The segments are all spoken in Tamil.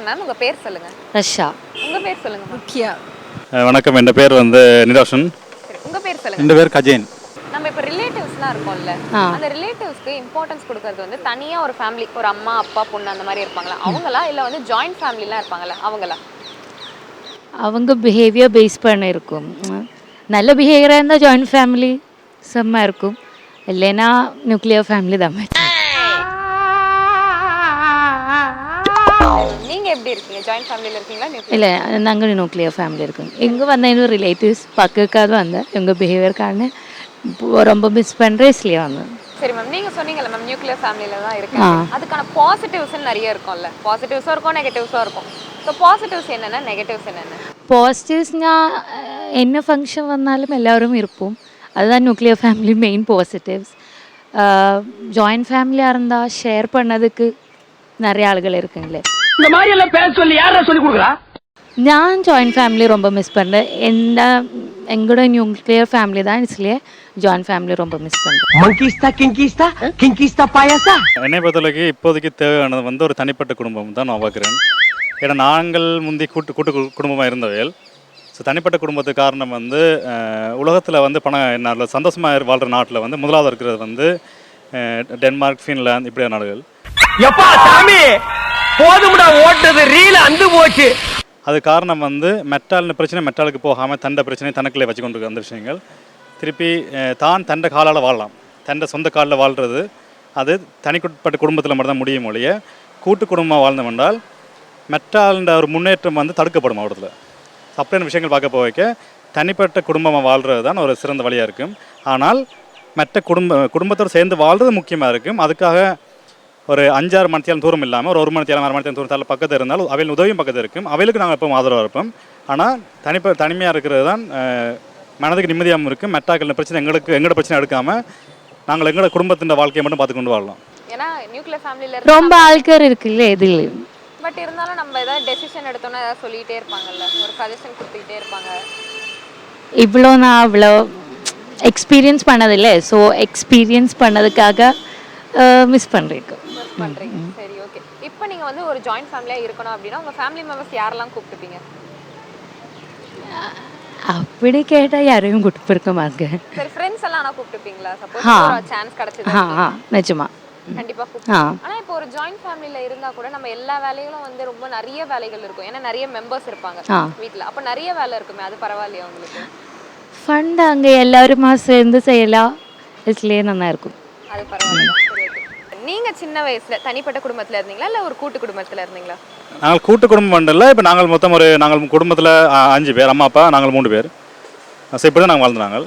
வணக்கம் மேம் உங்க பேர் சொல்லுங்க. ரஷ்யா. உங்க பேர் சொல்லுங்க. முக்கியா? வணக்கம். என் பேர் வந்து நிரோஷன் சரி உங்க பேர் சொல்லுங்க. என் பேர் கஜேன். நம்ம இப்போ ரிலேட்டிவ்ஸ்லாம் இருக்கோம்ல. அந்த ரிலேட்டிவ்ஸ்க்கு இம்பார்ட்டன்ஸ் கொடுக்கறது வந்து தனியா ஒரு ஃபேமிலி ஒரு அம்மா அப்பா பொண்ணு அந்த மாதிரி இருப்பாங்களா? அவங்களா? இல்ல வந்து ஜாயிண்ட் ஃபேமிலிலாம் இருப்பாங்களா அவங்களா? அவங்க பிஹேவியர் பேஸ் பண்ண இருக்கும். நல்ல பிஹேவியராக இருந்தால் ஜாயிண்ட் ஃபேமிலி செம்ம இருக்கும். இல்லைன்னா நியூக்ளியர் ஃபேமிலி தான். ஃபேமிலி இருக்கீங்க? ஜாயின்ட் ஃபேமிலியில் இருக்கீங்களா? இல்லை நாங்கள் நியூக்ளியர் ஃபேமிலி இருக்கோம். இங்கே வந்த இன்னும் ரிலேட்டிவ்ஸ் பக்கக்காவது வந்தேன். எங்கள் பிஹேவியர் காரணம் ரொம்ப மிஸ் பண்ணுறேன் இஸ்லேயே வந்தேன். சரி மேம் நீங்கள் சொன்னீங்கல்ல மேம் நியூக்ளியர் ஃபேமிலியில் தான் இருக்கு அதுக்கான பாசிட்டிவ்ஸ்னு நிறைய இருக்கும்ல. பாசிட்டிவ்ஸும் இருக்கும் நெகட்டிவ்ஸும் இருக்கும். ஸோ பாசிட்டிவ்ஸ் என்னென்ன? நெகட்டிவ்ஸ் என்னென்ன? പോസിറ്റീവ്സ് என்ன ஃபங்க்ஷன் வந்தாலும் എല്ലാവരും இருப்போம். அதுதான் nuclear family main positives joint ஃபேமிலியாக இருந்தால் ஷேர் பண்ணதுக்கு நிறைய ஆளுகள் இருக்குங்களே. இந்த மாதிரி எல்லாம் பேச சொல்லி யாரா சொல்லி கொடுக்குறா? ഞാൻ ജോയിൻറ്റ് ഫാമിലി ரொம்ப மிஸ் பண்ணுறேன் എൻ്റെ எங்களோட நியூக்ளியர் ஃபேமிலி தான் இஸ்லியே ஜாயின் ஃபேமிலி ரொம்ப மிஸ் பண்ணுறேன் மங்கிஸ்தா கிங்கிஸ்தா கிங்கிஸ்தா பாயாசா? என்னை பொறுத்தளவுக்கு இப்போதைக்கு தேவையானது வந்து ஒரு தனிப்பட்ட குடும்பம் தான் நான் பார்க்குறேன். ஏன்னா நாங்கள் முந்தி கூட்டு கூட்டு கு- குடும்பமா இருந்தவையில் ஸோ தனிப்பட்ட குடும்பத்துக்கு காரணம் வந்து அஹ், உலகத்துல வந்து பணம் என்ன சந்தோஷமா வாழ்கிற வாழ்ற நாட்டில் வந்து முதலாவது இருக்கிறது வந்து அஹ், டென்மார்க் ஃபின்லாந்து இப்படியான நாடுகள். எப்பா சாமி! போதும்டா ஓட்டது ரீல அந்து போச்சு. அது காரணம் வந்து மெட்டால்னு பிரச்சனை மெட்டாலுக்கு போகாமல் தண்டை பிரச்சனை தனக்குள்ளே வச்சு கொண்டு அந்த விஷயங்கள். திருப்பி தான் தண்டை காலால் வாழலாம். தண்டை சொந்த காலில் வாழ்கிறது அது தனிக்குட்பட்ட குடும்பத்தில் மட்டும்தான் முடியும் ஒழிய கூட்டு குடும்பமாக வாழ்ந்தோம் என்றால் மெட்டால்ன்ற ஒரு முன்னேற்றம் வந்து தடுக்கப்படும் அவடத்தில் அப்படியான விஷயங்கள் பார்க்க போய்க்க தனிப்பட்ட குடும்பமாக வாழ்கிறது தான் ஒரு சிறந்த வழியாக இருக்கும். ஆனால் மற்ற குடும்ப குடும்பத்தோடு சேர்ந்து வாழ்கிறது முக்கியமாக இருக்கும். அதுக்காக ஒரு அஞ்சாறு மணித்தியாலும் தூரம் இல்லாமல் ஒரு ஒரு மணித்தியாலும் அரை மணித்தியாலும் தூரத்தால் பக்கத்தில் இருந்தாலும் அவையில் உதவியும் பக்கத்தில் இருக்கும். அவைகளுக்கு நாங்கள் எப்பவும் ஆதரவாக இருப்போம். ஆனால் தனிப்ப தனிமையாக இருக்கிறது தான் மனதுக்கு நிம்மதியாகவும் இருக்கும். மெட்டாக்கள் பிரச்சனை எங்களுக்கு எங்களோட பிரச்சனை எடுக்காமல் நாங்கள் எங்களோட குடும்பத்தின் வாழ்க்கையை மட்டும் பார்த்து கொண்டு வாழலாம் ஏன்னா நியூக்ளியர் ஃபேமிலில ரொம்ப ஆட்கள் இருக்குல்ல இதுலேயும். பட் இருந்தாலும் நம்ம ஏதாவது டெசிஷன் எடுத்தோம்னா ஏதாவது சொல்லிட்டே இருப்பாங்கல்ல. ஒரு சஜஷன் கொடுத்துக்கிட்டே இருப்பாங்க. இவ்வளோ நான் அவ்வளோ எக்ஸ்பீரியன்ஸ் பண்ணதில்லை. ஸோ எக்ஸ்பீரியன்ஸ் பண்ணதுக்காக மிஸ் பண்ணுறேன் ஒர்க் பண்றீங்க. சரி ஓகே இப்போ நீங்க வந்து ஒரு ஜாயிண்ட் ஃபேமிலியா இருக்கணும் அப்படின்னா உங்க ஃபேமிலி மெம்பர்ஸ் யாரெல்லாம் கூப்பிட்டுப்பீங்க? அப்படி கேட்டால் யாரையும் கூட்டு இருக்க மாட்டேன். சரி ஃப்ரெண்ட்ஸ் எல்லாம் ஆனா கூப்பிட்டுப்பீங்களா? சப்போஸ் சான்ஸ் கிடைச்சது ஆ நிஜமா. கண்டிப்பா ஆ கூப்பிட்டு ஆனா இப்போ ஒரு ஜாயிண்ட் ஃபேமிலில இருந்தா கூட நம்ம எல்லா வேலைகளும் வந்து ரொம்ப நிறைய வேலைகள் இருக்கும். ஏன்னா நிறைய மெம்பர்ஸ் இருப்பாங்க ஆ. வீட்ல. அப்ப நிறைய வேலை இருக்குமே அது பரவாயில்லையா உங்களுக்கு? ஃபண்ட் அங்கே எல்லாருமா சேர்ந்து செய்யலாம். இதுலேயே நல்லா இருக்கும். அது பரவாயில்ல. சரி, okay. நீங்க சின்ன வயசுல தனிப்பட்ட குடும்பத்துல இருந்தீங்களா? இல்ல ஒரு கூட்டு குடும்பத்துல இருந்தீங்களா? நாங்கள் கூட்டு குடும்பம் பண்ணல இப்போ நாங்கள் மொத்தம் ஒரு நாங்கள் குடும்பத்தில் அஞ்சு பேர் அம்மா அப்பா நாங்கள் மூணு பேர். ஸோ இப்படி தான் நாங்கள். வாழ்ந்தாங்க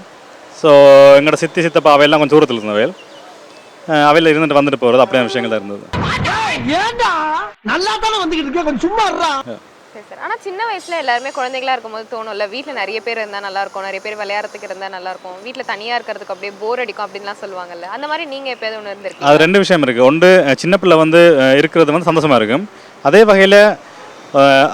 ஸோ எங்களோட சித்தி சித்தப்பா அவையெல்லாம் கொஞ்சம் தூரத்தில் இருந்தவையல் அவையில். இருந்துட்டு வந்துட்டு போகிறது அப்படியான விஷயங்கள் இருந்தது. ஏண்டா? நல்லா தானே கொஞ்சம் சும்மா ஆனால் சின்ன வயசில் எல்லாருமே குழந்தைகளாக இருக்கும்போது தோணும்ல வீட்டில் நிறைய பேர் இருந்தால் நல்லா இருக்கும் நிறைய பேர் விளையாடுறதுக்கு இருந்தால் நல்லாயிருக்கும் வீட்டில் தனியாக இருக்கிறதுக்கு அப்படியே போர் அடிக்கும் அப்படின்லாம் சொல்லுவாங்கல்ல அந்த மாதிரி நீங்கள் எப்போயாவது ஒன்று இருந்திருக்கு அது ரெண்டு விஷயம் இருக்குது ஒன்று சின்ன பிள்ளை வந்து இருக்கிறது வந்து சந்தோஷமாக இருக்கும். அதே வகையில்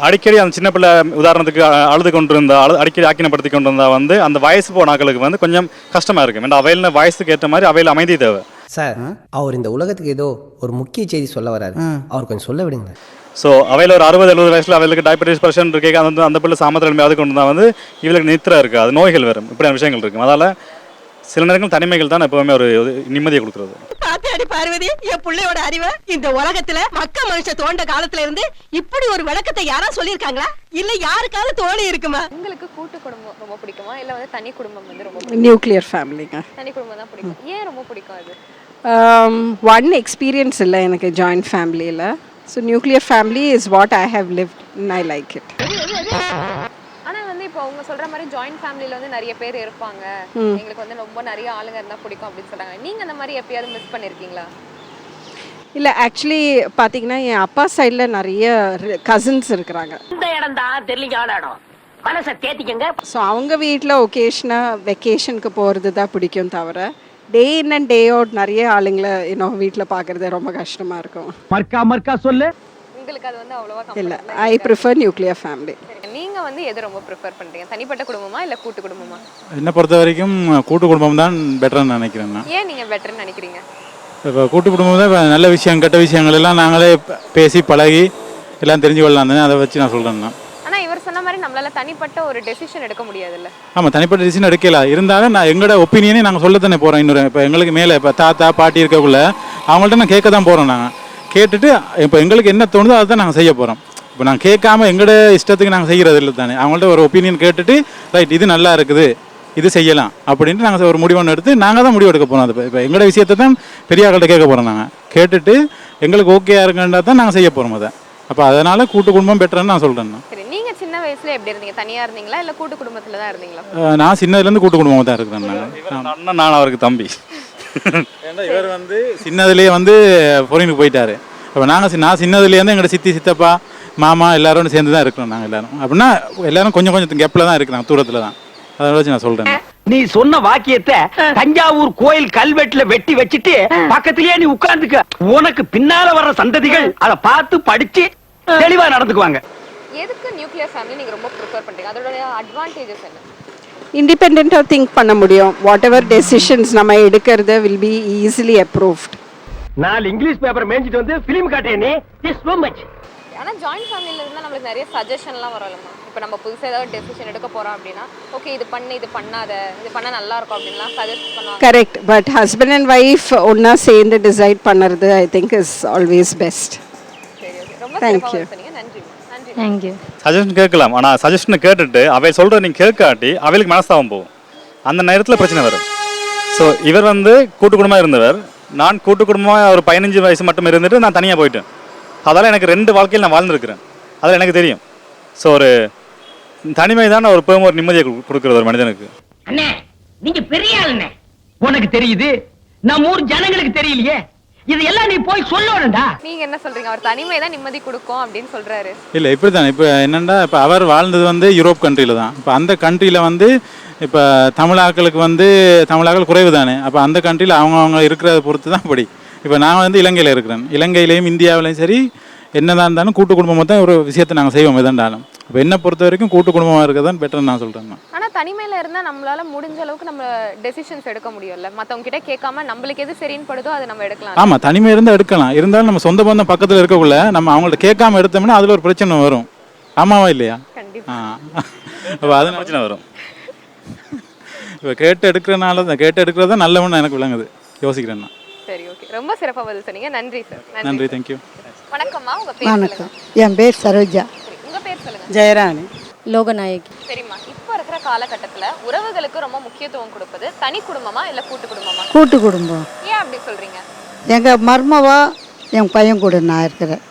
அடிக்கடி அந்த சின்ன பிள்ளை உதாரணத்துக்கு அழுது கொண்டு இருந்தா அழு அடிக்கடி ஆக்கினப்படுத்தி கொண்டு இருந்தால் வந்து அந்த வயசு போன ஆக்களுக்கு வந்து கொஞ்சம் கஷ்டமாக இருக்கும். ஏன்னா அவையில் வயசுக்கு ஏற்ற மாதிரி அவையில் அமைதி தேவை. சார் அவர் இந்த உலகத்துக்கு ஏதோ ஒரு முக்கிய செய்தி சொல்ல வராரு. அவர் கொஞ்சம் சொல்ல விடுங்க ஸோ அவையில் ஒரு அறுபது எழுபது வயசில் அவளுக்கு டயபெட்டிஸ் பிரஷன் இருக்கு அந்த அந்த பிள்ளை சாமத்தில் அது கொண்டு தான் வந்து இவளுக்கு நித்திரை இருக்குது அது நோய்கள் வரும். இப்படியான விஷயங்கள் இருக்கும் அதால் சில நேரங்கள் தனிமைகள் தான் எப்போவுமே ஒரு நிம்மதியை கொடுக்குறது. பாத்தியாடி பார்வதி என் பிள்ளையோட அறிவை இந்த உலகத்துல மக்க மனுஷன் தோண்ட காலத்துல இருந்து இப்படி ஒரு விளக்கத்தை யாரா சொல்லியிருக்காங்களா? இல்ல யாருக்காவது தோணி இருக்குமா? உங்களுக்கு கூட்டு குடும்பம் ரொம்ப பிடிக்குமா? இல்ல வந்து தனி குடும்பம் வந்து ரொம்ப? நியூக்ளியர் ஃபேமிலிங்க தனி குடும்பம் தான் பிடிக்கும். ஏன் ரொம்ப பிடிக்கும் அது? ஒன் எக்ஸ்பீரியன்ஸ் இல்லை எனக்கு ஜாயிண்ட் ஃபேமிலியில் so nuclear family is what I have lived I like it ஆனா வந்து இப்போ அவங்க சொல்ற மாதிரி ஜாயிண்ட் ஃபேமிலில வந்து நிறைய பேர் இருப்பாங்க. எங்களுக்கு வந்து ரொம்ப நிறைய ஆளுங்க இருந்தா பிடிக்கும் அப்படின்னு சொல்றாங்க. நீங்க அந்த மாதிரி எப்பயாவது மிஸ் பண்ணிருக்கீங்களா? இல்லை ஆக்சுவலி பார்த்தீங்கன்னா என் அப்பா சைடில் நிறைய கசின்ஸ் இருக்கிறாங்க. இந்த இடம் தான் தெரியலீங்க இடம். மனசை தேத்திக்கங்க. ஸோ அவங்க வீட்டில் ஒகேஷனாக வெக்கேஷனுக்கு போகிறது தான் பிடிக்கும் தவிர டே இன் அண்ட் டே அவுட் நிறைய ஆளுங்களை இன்னும் வீட்டில் பார்க்குறது ரொம்ப கஷ்டமாக இருக்கும். மர்க்கா மர்க்கா சொல்லு. உங்களுக்கு அது வந்து அவ்வளவா இல்லை ஐ ப்ரிஃபர் நியூக்ளியர் ஃபேமிலி சரி, நீங்க வந்து எது ரொம்ப ப்ரிஃபர் பண்றீங்க? தனிப்பட்ட குடும்பமா இல்ல கூட்டு குடும்பமா? என்னை பொறுத்த வரைக்கும் கூட்டு குடும்பம் தான் பெட்டர்னு நினைக்கிறேன் நான். ஏன் நீங்க பெட்டர்னு நினைக்கிறீங்க? இப்போ கூட்டு குடும்பம் தான் நல்ல விஷயம் கெட்ட விஷயங்கள் எல்லாம் நாங்களே பேசி பழகி எல்லாம் தெரிஞ்சு கொள்ளலாம் தானே அதை வச்சு நான் சொல்கிறேன் நான். மாதிரி நம்மளால தனிப்பட்ட ஒரு டெசிஷன் எடுக்க முடியாதுல்ல? ஆமாம் தனிப்பட்ட டிசிஷன் எடுக்கல. இருந்தாலும் நான் எங்களோட ஒப்பீனியனே நாங்கள் சொல்ல தானே போகிறோம் இன்னொரு இப்போ எங்களுக்கு மேலே இப்போ தாத்தா பாட்டி இருக்கக்குள்ள அவங்கள்ட்ட நான் கேட்க தான் போகிறோம் நாங்கள் கேட்டுட்டு இப்போ எங்களுக்கு என்ன தோணுதோ அதை தான் நாங்கள் செய்ய போகிறோம் இப்போ நாங்கள் கேட்காம எங்களோட இஷ்டத்துக்கு நாங்கள் செய்கிறது இல்லை தானே. அவங்கள்ட்ட ஒரு ஒப்பீனியன் கேட்டுட்டு ரைட் இது நல்லா இருக்குது. இது செய்யலாம். அப்படின்ட்டு நாங்கள் ஒரு முடிவு ஒன்று எடுத்து நாங்கள் தான் முடிவு எடுக்க போகிறோம் அது இப்போ எங்களோட விஷயத்தை தான் பெரிய ஆள்கிட்ட கேட்க போகிறோம் நாங்கள் கேட்டுட்டு எங்களுக்கு ஓகேயா இருக்குன்றா தான் நாங்கள் செய்ய போகிறோம் அதை. அப்போ அதனால் கூட்டு குடும்பம் பெட்டர்னு நான் சொல்கிறேன் சரி நீங்க சின்ன வயசுல எப்படி இருந்தீங்க? தனியா இருந்தீங்களா? இல்ல கூட்டு குடும்பத்துல தான் இருந்தீங்களா நான் சின்னதுலேருந்து கூட்டு குடும்பமாக தான் இருக்கிறேன் நான் அண்ணன் நான் அவருக்கு தம்பி. ஏன்னா இவர் வந்து சின்னதுலேயே வந்து ஃபாரினுக்கு போயிட்டாரு. அப்போ நாங்கள் நான் சின்னதுலேருந்து எங்களோட சித்தி சித்தப்பா மாமா எல்லாரும் சேர்ந்து தான் இருக்கிறோம் நாங்கள் எல்லாரும். அப்படின்னா எல்லாரும் கொஞ்சம் கொஞ்சம் கெப்பில் தான் இருக்கிறாங்க தூரத்தில் தான். அதை வச்சு நான் சொல்கிறேன் நீ சொன்ன வாக்கியத்தை தஞ்சாவூர் கோயில் கல்வெட்டுல வெட்டி வச்சிட்டு பக்கத்திலேயே நீ உட்கார்ந்துக்க. உனக்கு பின்னால வர்ற சந்ததிகள் அத பார்த்து படிச்சு தெளிவா நடந்துக்குவாங்க. எதுக்கு நியூக்ளியர் ஃபேமிலி நீங்க ரொம்ப ப்ரிஃபர் பண்றீங்க? அதோட அட்வான்டேஜஸ் என்ன? இண்டிபெண்ட்டாக திங்க் பண்ண முடியும். வாட் எவர் டெசிஷன்ஸ் நம்ம எடுக்கிறது வில் பி ஈஸிலி அப்ரூவ்ட் நாலு இங்கிலீஷ் பேப்பர் மேய்ஞ்சிட்டு வந்து பிலிம் காட்டிய நீ? So much. ஆனா ஜாயிண்ட் ஃபேமிலில இருந்தா நம்மளுக்கு நிறைய சஜஷன்லாம் வரும்லமா இப்போ நம்ம புதுசா ஏதாவது டெசிஷன் எடுக்க போறோம் அப்படின்னா ஓகே இது பண்ணு இது பண்ணாத இது பண்ணா நல்லா இருக்கும் அப்படின்லாம் சஜஸ்ட் பண்ணுவாங்க. Correct but husband and wife ஒன்றா சேர்ந்து டிசைட் பண்ணுறது I think is always best சொன்னீங்க நன்றி தேங்க்யூ சஜஷன் கேட்கலாம். ஆனால் சஜஷனை கேட்டுட்டு அவை சொல்கிறத நீங்கள் கேட்காட்டி அவளுக்கு மனஸ்தாபம் போகும். அந்த நேரத்தில் பிரச்சனை வரும். ஸோ இவர் வந்து கூட்டு குடும்பமாக இருந்தவர். நான் கூட்டு குடும்பமாக ஒரு பதினஞ்சு வயசு மட்டும் இருந்துட்டு நான் தனியாக போயிட்டேன். அதால் எனக்கு ரெண்டு வாழ்க்கையில் நான் வாழ்ந்துருக்கிறேன். அதில் எனக்கு தெரியும். ஸோ ஒரு தனிமை தான் ஒரு பெரும் ஒரு நிம்மதியை கு- கொடுக்குறது ஒரு மனிதனுக்கு. அண்ணே நீங்க பெரிய ஆளுண்ணே. உனக்கு தெரியுது? நம்ம ஊர் ஜனங்களுக்கு தெரியலையே. இதெல்லாம் நீ போய் சொல்லணும்டா. நீங்க என்ன சொல்றீங்க? அவர் தனிமை தான் நிம்மதி கொடுக்கும் அப்படின்னு சொல்றாரு. இல்லை இப்படி தான் இப்போ என்னென்னா இப்போ அவர் வாழ்ந்தது வந்து யூரோப் கண்ட்ரியில் தான். இப்போ அந்த கண்ட்ரியில் வந்து இப்போ தமிழாக்களுக்கு வந்து தமிழாக்கள் குறைவு தானே அப்போ அந்த கண்ட்ரியில் அவங்க அவங்க இருக்கிறத பொறுத்து தான் அப்படி இப்போ நான் வந்து இலங்கையில் இருக்கிறேன். இலங்கையிலையும் இந்தியாவிலையும் சரி என்னதான் இருந்தாலும் கூட்டு குடும்பமாக தான் ஒரு விஷயத்தை நாங்கள் செய்வோம் எதாண்டாலும். இப்போ என்னை பொறுத்த வரைக்கும் கூட்டு குடும்பமாக இருக்கிறது தான் பெட்டர்னு நான் சொல்கிறேன் நான் ஆனா தனிமையில இருந்தா நம்மளால முடிஞ்ச அளவுக்கு நம்ம டெசிஷன்ஸ் எடுக்க முடியும்ல. மத்தவங்க கிட்ட கேட்காம நம்மளுக்கு எது சரின்னு படுதோ அதை நம்ம எடுக்கலாம். ஆமாம் தனிமை இருந்தால் எடுக்கலாம். இருந்தாலும் நம்ம சொந்த பந்தம் பக்கத்தில் இருக்கக்குள்ள நம்ம அவங்கள்ட்ட கேட்காம எடுத்தோம்னா அதில் ஒரு பிரச்சனை வரும். ஆமாவா இல்லையா? கண்டிப்பா. ஆ. அப்போ அதனால பிரச்சனை வரும். இப்போ கேட்டு எடுக்கிறனால தான் கேட்டு எடுக்கிறது தான் நல்லவன்னு எனக்கு விளங்குது. யோசிக்கிறேன் சரி ஓகே ரொம்ப சிறப்பா பதில் சொன்னீங்க. நன்றி சார் நன்றி தேங்க்யூ வணக்கம்மா சொல்லுங்க. என் பேர் சரோஜா. ஜெயராணி. லோகநாயகி. சரிம்மா இப்போ இருக்கிற காலகட்டத்துல உறவுகளுக்கு ரொம்ப முக்கியத்துவம் கொடுப்பது தனி குடும்பமா இல்ல கூட்டு குடும்பமா? கூட்டு குடும்பம். ஏன் அப்படி சொல்றீங்க? எங்கள் மருமவா என் பையன் கூட நான் இருக்கிறேன்.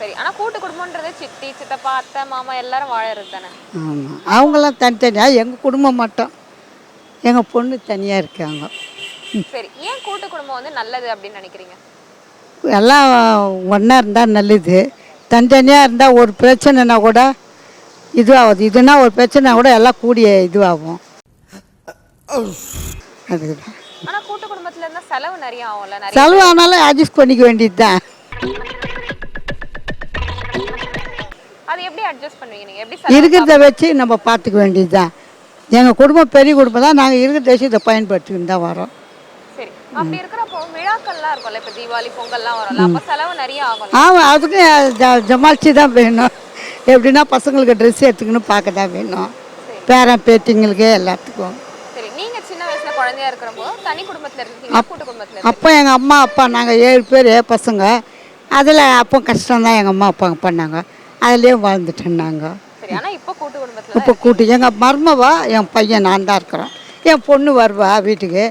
சரி ஆனா கூட்டு குடும்பம்ன்றது சித்தி சித்தப்பா அத்தை மாமா எல்லாரும் வாழறது தானே? ஆமாம் அவங்களாம் தனித்தனியாக எங்கள் குடும்பம் மட்டும். எங்கள் பொண்ணு தனியாக இருக்காங்க. சரி ஏன் கூட்டு குடும்பம் வந்து நல்லது அப்படின்னு நினைக்கிறீங்க? எல்லாம் ஒன்றா இருந்தால் நல்லது. தனித்தனியாக இருந்தால் ஒரு பிரச்சனைனா கூட இதுவாகுது. இதுனா ஒரு பிரச்சனை கூட எல்லாம் கூடிய இதுவாகும். அதுக்கு செலவு ஆனாலும் அட்ஜஸ்ட் பண்ணிக்க வேண்டியது தான் அது எப்படி அட்ஜஸ்ட் பண்ணுவீங்க நீங்க? எப்படி செலவு இருக்கிறத வச்சு நம்ம பார்த்துக்க வேண்டியது தான் எங்கள் குடும்பம் பெரிய குடும்பம் தான் நாங்கள் இருக்கிறத வச்சு இதை பயன்படுத்திக்கிட்டு தான் வரோம். அப்படி இருக்கிறப்போ விழாக்கள்லாம் இருக்கும்ல இப்ப தீபாவளி பொங்கல்லாம் வரும்ல அப்ப செலவு நிறைய ஆகும்ல. ஆமாம் அதுக்கு ஜ- ஜமாளிச்சு தான் வேணும். எப்படின்னா பசங்களுக்கு ட்ரெஸ் எடுத்துக்கணும் பார்க்க தான் வேணும். பேரன் பேத்திங்களுக்கு எல்லாத்துக்கும். சரி நீங்க சின்ன வயசுல குழந்தையா இருக்கிறப்போ தனி குடும்பத்துல இருக்கீங்க கூட்டு குடும்பத்துல இருக்கீங்க. அப்போ எங்கள் அம்மா அப்பா நாங்கள் ஏழு பேர் பசங்க. அதில் அப்போ கஷ்டம்தான் எங்கள் அம்மா அப்பா பண்ணாங்க அதுலேயே வாழ்ந்துட்டோம் நாங்கள் இப்போ கூட்டு எங்கள் மருமவா என் பையன் நான் தான் இருக்கிறோம். என் பொண்ணு வருவா வீட்டுக்கு.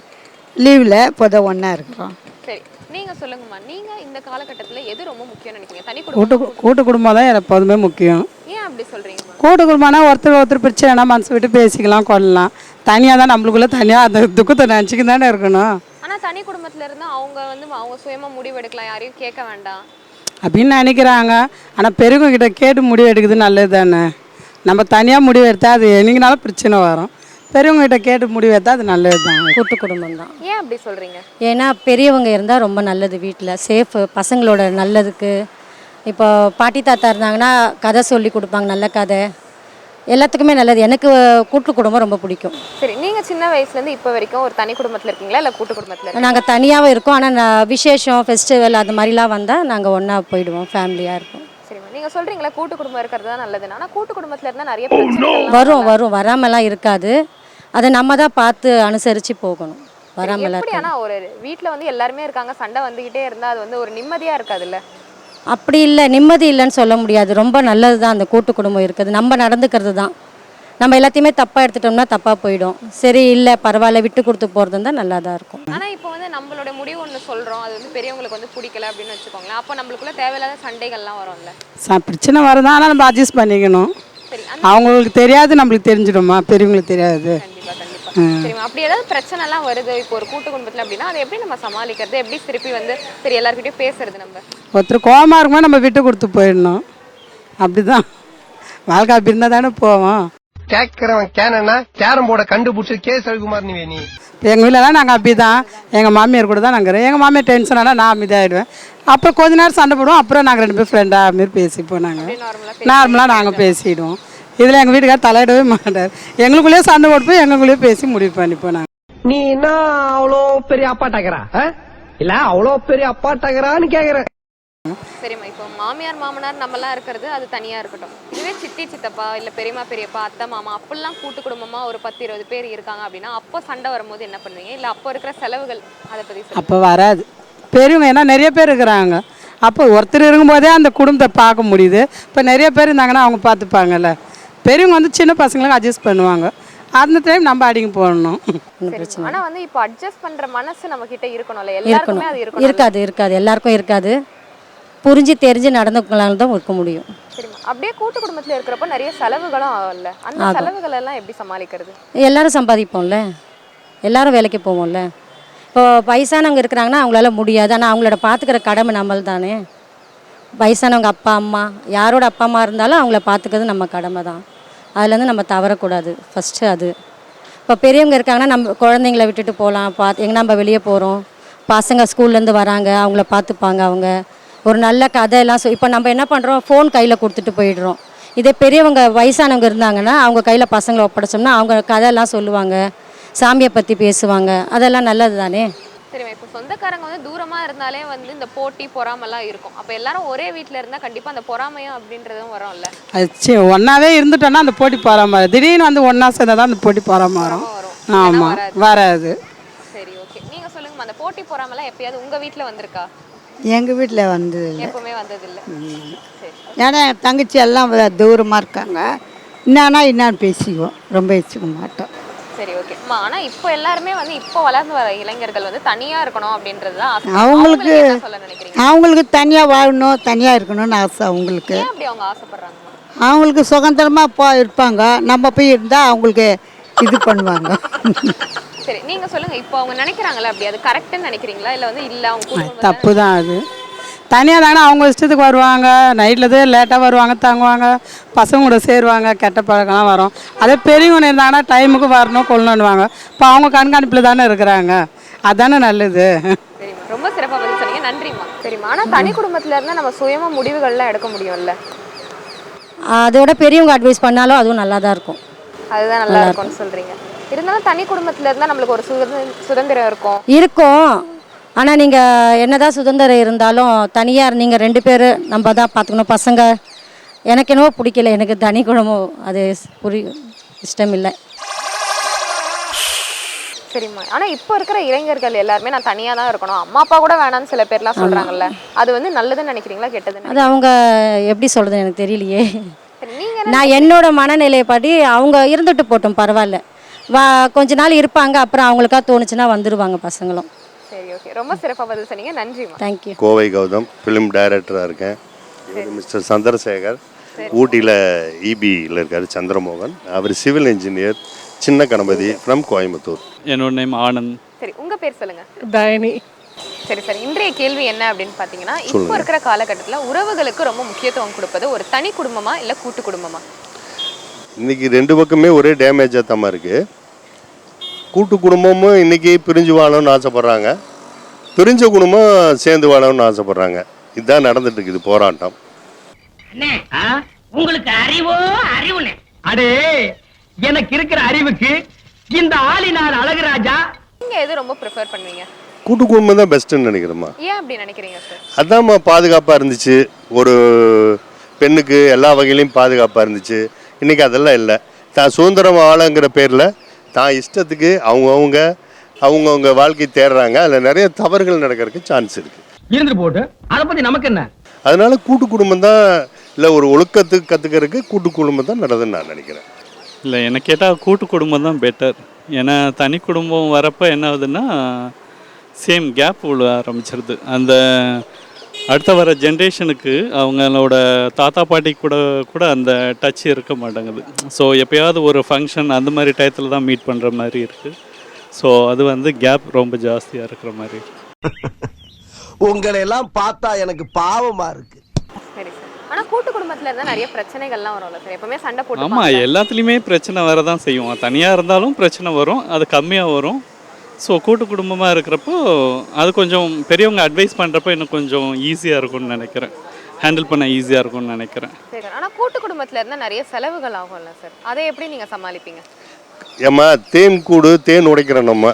லீவில் இப்போதான் ஒன்றா இருக்கிறோம் சரி நீங்க சொல்லுங்கம்மா. நீங்க இந்த காலகட்டத்துல எது ரொம்ப முக்கியம்னு நினைக்கிறீங்க? தனி கூட்டு குடும்பம் கூட்டு குடும்பம் தான் எனக்கு எப்போதுமே முக்கியம். ஏன் அப்படி சொல்றீங்கம்மா கூட்டு குடும்பம்னா ஒருத்தர் ஒருத்தர் பிரச்சனைனா மனசு விட்டு பேசிக்கலாம் கொள்ளலாம் தனியாக தான் நம்மளுக்குள்ள தனியாக அந்த துக்கத்தை நினச்சிக்கு தானே இருக்கணும். ஆனா தனி குடும்பத்துல இருந்தா அவங்க வந்து அவங்க சுயமா முடிவு எடுக்கலாம் யாரையும் கேட்க வேண்டாம். அப்படின்னு நினைக்கிறாங்க. ஆனால் பெரியவங்க கிட்ட கேட்டு முடிவு எடுக்கிறது நல்லது தானே நம்ம தனியாக முடிவு எடுத்தால் அது என்னைக்குனாலும் பிரச்சனை வரும். பெரியவங்க கிட்ட முடிவு எடுத்தால் அது நல்லது தான் கூட்டு குடும்பம் தான் ஏன் அப்படி சொல்றீங்க? ஏன்னா பெரியவங்க இருந்தால் ரொம்ப நல்லது வீட்டில் சேஃபு பசங்களோட நல்லதுக்கு. இப்போ பாட்டி தாத்தா இருந்தாங்கன்னா கதை சொல்லி கொடுப்பாங்க நல்ல கதை. எல்லாத்துக்குமே நல்லது. எனக்கு கூட்டு குடும்பம் ரொம்ப பிடிக்கும். சரி நீங்க சின்ன வயசுல இருந்து இப்போ வரைக்கும் ஒரு தனி குடும்பத்துல இருக்கீங்களா? இல்ல கூட்டு குடும்பத்துல இருக்கீங்களா? நாங்கள் தனியாகவும் இருக்கோம். ஆனால் விசேஷம் ஃபெஸ்டிவல் அது மாதிரிலாம் வந்தால் நாங்கள் ஒன்றா போயிடுவோம். ஃபேமிலியாக இருப்போம். நீங்க சொல்றீங்களா கூட்டு குடும்பம் இருக்கிறது தான் நல்லதுன்னு. ஆனா கூட்டு குடும்பத்துல இருந்தா நிறைய பிரச்சனைகள் வரும் வரும். வராமலாம் இருக்காது. அதை நம்ம தான் பார்த்து அனுசரித்து போகணும். வராமலாம் எப்படி இருக்காது. ஆனா ஒரு வீட்ல வந்து எல்லாருமே இருக்காங்க. சண்டை வந்துகிட்டே இருந்தா அது வந்து ஒரு நிம்மதியா இருக்காதுல்ல? அப்படி இல்லை. நிம்மதி இல்லைன்னு சொல்ல முடியாது. ரொம்ப நல்லது தான் அந்த கூட்டு குடும்பம் இருக்குது நம்ம நடந்துக்கிறது தான். நம்ம எல்லாத்தையுமே தப்பாக எடுத்துட்டோம்னா தப்பாக போயிடும். சரி இல்லை பரவாயில்ல விட்டு கொடுத்து போகிறது தான் நல்லா தான் இருக்கும். ஆனா இப்போ வந்து நம்மளோட முடிவு ஒண்ணு சொல்றோம். அது வந்து பெரியவங்களுக்கு வந்து பிடிக்கல அப்படின்னு வச்சுக்கோங்களேன். அப்போ நம்மளுக்குள்ள தேவையில்லாத சண்டைகள்லாம் வரும்ல? ச பிரச்சனை வருதான் ஆனால் நம்ம அட்ஜஸ்ட் பண்ணிக்கணும். அவங்களுக்கு தெரியாது நம்மளுக்கு தெரிஞ்சிடுமா? பெரியவங்களுக்கு தெரியாது. கண்டிப்பா கண்டிப்பா. சரிம்மா அப்படி ஏதாவது பிரச்சனை எல்லாம் வருது. இப்போ ஒரு கூட்டு குடும்பத்துல அப்படின்னா அதை எப்படி நம்ம சமாளிக்கிறது? எப்படி திருப்பி வந்து சரி எல்லார்கிட்டயும் பேசுறது நம்ம? ஒருத்தர் கோவமா இருக்கும்போது நம்ம விட்டு கொடுத்து போயிடணும். அப்படிதான். வாழ்க்கை அப்படி இருந்தால் தானே போவோம். கேட்கிறவன் கேனா கேரம் போர்டை கண்டுபிடிச்சு கே ரவிக்குமார் நீ எங்கள் வீட்டிலலாம் நாங்கள் அப்படி தான் எங்கள் மாமியார் கூட தான் நாங்கள் எங்கள் மாமியார் டென்ஷன் ஆனால் நான் அமைதியாகிடுவேன் அப்புறம் கொஞ்ச நேரம் சண்டை போடுவோம். அப்புறம் நாங்கள் ரெண்டு பேரும் ஃப்ரெண்டாக மாரி பேசிப்போம் நாங்கள் நார்மலா நார்மலாக நாங்கள் பேசிடுவோம். இதில் எங்கள் வீட்டுக்கார் தலையிடவே மாட்டார். எங்களுக்குள்ளேயே சண்டை போட்டுப்போம். எங்களுக்குள்ளேயே பேசி முடிவு பண்ணிப்போம் நாங்கள் நீ என்ன அவ்வளோ பெரிய அப்பாட்டாக்கிறா இல்ல அவ்வளோ பெரிய அப்பாட்டாக்கிறான்னு கேக்குறேன் சரிம்மா இப்போ மாமியார் மாமனார் நம்மலாம் இருக்கிறது அது தனியா இருக்கட்டும். இதுவே சித்தி சித்தப்பா இல்ல பெரியம்மா பெரியப்பா அத்தை மாமா அப்பெல்லாம் கூட்டு குடும்பமா ஒரு பத்து இருபது பேர் இருக்காங்க அப்படின்னா அப்போ சண்டை வரும்போது என்ன பண்ணுவீங்க? இல்ல அப்போ இருக்கிற செலவுகள் அதை பத்தி சொல்லுங்க. அப்போ வராது. பெரியவங்க ஏன்னா நிறைய பேர் இருக்கிறாங்க. அப்போ ஒருத்தர் இருக்கும்போதே அந்த குடும்பத்தை பார்க்க முடியுது. இப்போ நிறைய பேர் இருந்தாங்கன்னா அவங்க பார்த்துப்பாங்கல்ல. பெரியவங்க வந்து சின்ன பசங்களுக்கு அட்ஜஸ்ட் பண்ணுவாங்க. அந்த டைம் நம்ம அடிங்க போடணும். சரி ஆனா வந்து இப்போ அட்ஜஸ்ட் பண்ற மனசு நம்ம கிட்ட இருக்கணும்ல. எல்லாருக்குமே அது இருக்கணும் இருக்காது இருக்காது. எல்லாருக்கும் இருக்காது. புரிஞ்சு தெரிஞ்சு நடந்துக்கலாம் தான் இருக்க முடியும். சரிம்மா. அப்படியே கூட்டு குடும்பத்துல இருக்கிறப்ப நிறைய செலவுகளும் ஆகும்ல. அந்த செலவுகள் எல்லாம் எப்படி சமாளிக்கிறது? எல்லாரும் சம்பாதிப்போம்ல. எல்லாரும் வேலைக்கு போவோம்ல. இப்போ வயசானவங்க இருக்கிறாங்கன்னா அவங்களால முடியாது. ஆனால் அவங்களோட பார்த்துக்கிற கடமை நம்மள் தானே வயசானவங்க அப்பா அம்மா யாரோட அப்பா அம்மா இருந்தாலும் அவங்கள பார்த்துக்கிறது நம்ம கடமை தான். அதுலேருந்து நம்ம தவறக்கூடாது. ஃபஸ்ட்டு அது. இப்போ பெரியவங்க இருக்காங்கன்னா நம்ம குழந்தைங்கள விட்டுட்டு போகலாம். பார்த்து எங்கே நம்ம வெளியே போகிறோம் பசங்க ஸ்கூல்லேருந்து வராங்க. அவங்கள பார்த்துப்பாங்க அவங்க. ஒரு நல்ல கதையெல்லாம் சொ இப்போ நம்ம என்ன பண்ணுறோம் ஃபோன் கையில் கொடுத்துட்டு போயிடுறோம். இதே பெரியவங்க வயசானவங்க இருந்தாங்கன்னா அவங்க கையில் பசங்களை ஒப்படைச்சோம்னா அவங்க கதையெல்லாம் சொல்லுவாங்க. சாமியை பற்றி பேசுவாங்க. அதெல்லாம் நல்லது தானே சரிம்மா இப்போ சொந்தக்காரங்க வந்து தூரமா இருந்தாலே வந்து இந்த போட்டி பொறாமெல்லாம் இருக்கும். அப்ப எல்லாரும் ஒரே வீட்ல இருந்தா கண்டிப்பா அந்த பொறாமையும் அப்படின்றதும் வரும்ல? அது சி ஒன்றாவே இருந்துட்டோன்னா அந்த போட்டி வரும் திடீர்னு வந்து ஒன்றா சேர்ந்தா தான் அந்த போட்டி போகாம வரும் ஆமாம் வராது. சரி ஓகே. நீங்க சொல்லுங்கம்மா அந்த போட்டி பொறாமெல்லாம் எப்பயாவது உங்க வீட்ல வந்திருக்கா? எங்கள் வீட்டில் வந்து எப்பவுமே வந்ததில்ல. ஏன்னா என் தங்கச்சி எல்லாம் தூரமாக இருக்காங்க. என்னன்னா என்னன்னு பேசிக்குவோம். ரொம்ப வச்சுக்க மாட்டோம். சரி ஓகே. அம்மா ஆனா இப்போ எல்லாருமே வந்து இப்போ வளர்ந்து வர இளைஞர்கள் வந்து தனியா இருக்கணும் அப்படின்றது தான். அவங்களுக்கு அவங்களுக்கு தனியாக வாழணும் தனியாக இருக்கணும்னு ஆசை அவங்களுக்கு. அப்படி அவங்க ஆசைப்படுறாங்க அவங்களுக்கு சுதந்திரமாக போ இருப்பாங்க. நம்ம போய் இருந்தால் அவங்களுக்கு இது பண்ணுவாங்க. சரி நீங்க சொல்லுங்க. இப்போ அவங்க நினைக்கிறாங்களா அப்படி அது கரெக்ட்னு நினைக்கிறீங்களா? இல்ல வந்து இல்ல அவங்க தப்பு தான் அது. தனியாக தானே அவங்க இஷ்டத்துக்கு வருவாங்க. நைட்டில் தான் லேட்டாக வருவாங்க தங்குவாங்க. பசங்க கூட சேருவாங்க கெட்ட பழக்கம்லாம் வரும். அதே பெரியவங்க இருந்தாங்கன்னா டைமுக்கு வரணும் கொள்ளணுவாங்க இப்போ அவங்க கண்காணிப்பில் தானே இருக்கிறாங்க. அதானே நல்லது. ரொம்ப சிறப்பா பதில் சொன்னீங்க. நன்றிம்மா. சரிம்மா. ஆனா தனி குடும்பத்துல இருந்தா நம்ம சுயமா முடிவுகள்லாம் எடுக்க முடியும்ல? அதோட பெரியவங்க அட்வைஸ் பண்ணாலும் அதுவும் நல்லா தான் இருக்கும். அதுதான் நல்லா இருக்கும்னு சொல்றீங்க. இருந்தாலும் தனி குடும்பத்துல இருந்தா நம்மளுக்கு ஒரு சுதந்திர சுதந்திரம் இருக்கும். இருக்கும். ஆனால் நீங்கள் என்னதான் சுதந்திரம் இருந்தாலும் தனியாக நீங்கள் ரெண்டு பேர் நம்ம தான் பார்த்துக்கணும் பசங்க எனக்கு என்னவோ பிடிக்கல. எனக்கு தனி குடும்பம் அது புரி இஷ்டம் இல்லை சரிம்மா. ஆனா இப்போ இருக்கிற இளைஞர்கள் எல்லாருமே நான் தனியா தான் இருக்கணும். அம்மா அப்பா கூட வேணாம்னு சில பேர்லாம் சொல்றாங்கல்ல. அது வந்து நல்லதுன்னு நினைக்கிறீங்களா கெட்டதுன்னு அது அவங்க எப்படி சொல்கிறது எனக்கு தெரியலையே. நான் என்னோட மனநிலைப்படி அவங்க இருந்துட்டு போட்டோம் பரவாயில்ல. வா கொஞ்ச நாள் இருப்பாங்க அப்புறம் அவங்களுக்கா தோணுச்சுன்னா வந்துடுவாங்க பசங்களும். சரி ஓகே ரொம்ப சிறப்பா பதில் சொன்னீங்க. நன்றிம்மா. தேங்க்யூ கோவை கௌதம் ஃபிலிம் டைரக்டராக இருக்கேன். இவர் மிஸ்டர் சந்திரசேகர். ஊட்டியில் இபியில் இருக்கார் சந்திரமோகன். அவர் சிவில் இன்ஜினியர் சின்ன கணபதி ஃப்ரம் கோயம்புத்தூர். என்னோட நேம் ஆனந்த். சரி உங்க பேர் சொல்லுங்க. தயனி சரி சரி. இன்றைய கேள்வி என்ன அப்படின்னு பாத்தீங்கன்னா இப்போ இருக்கிற காலகட்டத்துல உறவுகளுக்கு ரொம்ப முக்கியத்துவம் கொடுப்பது ஒரு தனி குடும்பமா இல்ல கூட்டு குடும்பமா? இன்னைக்கு ரெண்டு பக்கமே ஒரே டேமேஜாக தான் இருக்குது கூட்டு குடும்பமும் இன்னைக்கு பிரிஞ்சு வாழணும்னு ஆசைப்பட்றாங்க. பிரிஞ்ச குடும்பம் சேர்ந்து வாழணும்னு ஆசைப்பட்றாங்க. இதுதான் நடந்துட்டு இருக்குது போராட்டம். உங்களுக்கு அறிவோ அறிவுனே அடே எனக்கு இருக்கிற அறிவுக்கு இந்த ஆளினார் அழகுராஜா நீங்க எது ரொம்ப ப்ரிஃபர் பண்ணுவீங்க? கூட்டு குடும்பம் தான் பெஸ்ட்டுன்னு நினைக்கிறேம்மா. ஏன் அப்படி நினைக்கிறீங்க சார் அதாம்மா பாதுகாப்பாக இருந்துச்சு. ஒரு பெண்ணுக்கு எல்லா வகையிலையும் பாதுகாப்பாக இருந்துச்சு. இன்றைக்கி அதெல்லாம் இல்லை. தான் சுதந்திரம் ஆளுங்கிற பேரில் தான் இஷ்டத்துக்கு அவங்கவுங்க அவங்கவுங்க வாழ்க்கை தேடுறாங்க. அதில் நிறைய தவறுகள் நடக்கிறதுக்கு சான்ஸ் இருக்குது இருந்துட்டு போட்டு அத பத்தி நமக்கு என்ன? அதனால கூட்டு குடும்பம் தான் இல்லை ஒரு ஒழுக்கத்துக்கு கற்றுக்கிறதுக்கு கூட்டு குடும்பம் தான் நல்லதுன்னு நான் நினைக்கிறேன். இல்லை என்ன கேட்டால் கூட்டு குடும்பம் தான் பெட்டர் ஏன்னா தனி குடும்பம் வரப்போ என்ன ஆகுதுன்னா சேம் கேப் விழ ஆரம்பிச்சிருது. அந்த அடுத்த வர ஜென்ரேஷனுக்கு அவங்களோட தாத்தா பாட்டி கூட கூட அந்த டச் இருக்க மாட்டேங்குது. ஸோ எப்பயாவது ஒரு ஃபங்க்ஷன் அந்த மாதிரி டயத்தில் தான் மீட் பண்ணுற மாதிரி இருக்குது ஸோ அது வந்து கேப் ரொம்ப ஜாஸ்தியாக இருக்கிற மாதிரி இருக்கு. உங்களை எல்லாம் பார்த்தா எனக்கு பாவமா இருக்கு. சரி சார். ஆனா கூட்டு குடும்பத்துல இருந்தா நிறைய பிரச்சனைகள்லாம் வரும்ல சார்? எப்பவுமே சண்டை போட்டு ஆமாம் எல்லாத்துலேயுமே பிரச்சனை வரதான் செய்யும். தனியாக இருந்தாலும் பிரச்சனை வரும். அது கம்மியாக வரும். ஸோ கூட்டு குடும்பமாக இருக்கிறப்போ அது கொஞ்சம் பெரியவங்க அட்வைஸ் பண்ணுறப்போ இன்னும் கொஞ்சம் ஈஸியாக இருக்கும்னு நினைக்கிறேன். ஹேண்டில் பண்ண ஈஸியாக இருக்கும்னு நினைக்கிறேன். சரி ஆனா கூட்டு குடும்பத்துல இருந்தா நிறைய செலவுகள் ஆகும்ல சார் அதை எப்படி நீங்க சமாளிப்பீங்க? ஏம்மா தேன் கூடு தேன் உடைக்கிறோம் நம்ம.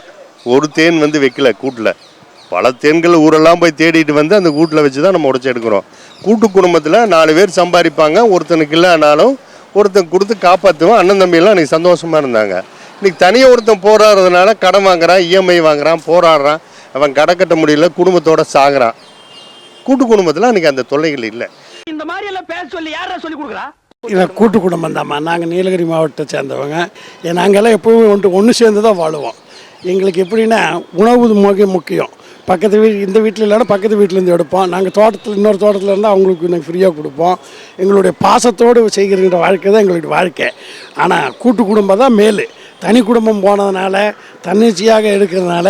ஒரு தேன் வந்து வைக்கல கூட்டில். பல தேன்கள் ஊரெல்லாம் போய் தேடிட்டு வந்து அந்த கூட்டில் வச்சு தான் நம்ம உடைச்சி எடுக்கிறோம். கூட்டு குடும்பத்தில் நாலு பேர் சம்பாதிப்பாங்க. ஒருத்தனுக்கு இல்லைனாலும் ஒருத்தன் கொடுத்து காப்பாற்றுவோம் அண்ணன் தம்பியெல்லாம் அன்றைக்கி சந்தோஷமாக இருந்தாங்க. இன்னைக்கு தனியாக ஒருத்தன் போராடுறதுனால கடன் வாங்குறான் இஎம்ஐ வாங்குறான் போராடுறான். அவன் கடை கட்ட முடியல குடும்பத்தோட சாகுறான். கூட்டு குடும்பத்தில் அன்றைக்கி அந்த தொல்லைகள் இல்லை. இந்த மாதிரி எல்லாம் பேச சொல்லி யாரா சொல்லி கொடுக்குறா? இல்லை கூட்டு குடும்பம் தாம்மா நாங்கள் நீலகிரி மாவட்டத்தை சேர்ந்தவங்க. நாங்கள்லாம் எப்போவுமே ஒன்று ஒன்று சேர்ந்து தான் வாழுவோம். எங்களுக்கு எப்படின்னா உணவு முக்கிய முக்கியம். பக்கத்து வீடு இந்த வீட்டில் இல்லைன்னா பக்கத்து வீட்டிலேருந்து எடுப்போம். நாங்கள் தோட்டத்தில் இன்னொரு தோட்டத்தில் இருந்தால் அவங்களுக்கு நாங்கள் ஃப்ரீயாக கொடுப்போம். எங்களுடைய பாசத்தோடு செய்கிற வாழ்க்கை தான் எங்களுடைய வாழ்க்கை. ஆனால் கூட்டு குடும்பம் தான் மேலு. தனி குடும்பம் போனதுனால தன்னிச்சையாக எடுக்கிறதுனால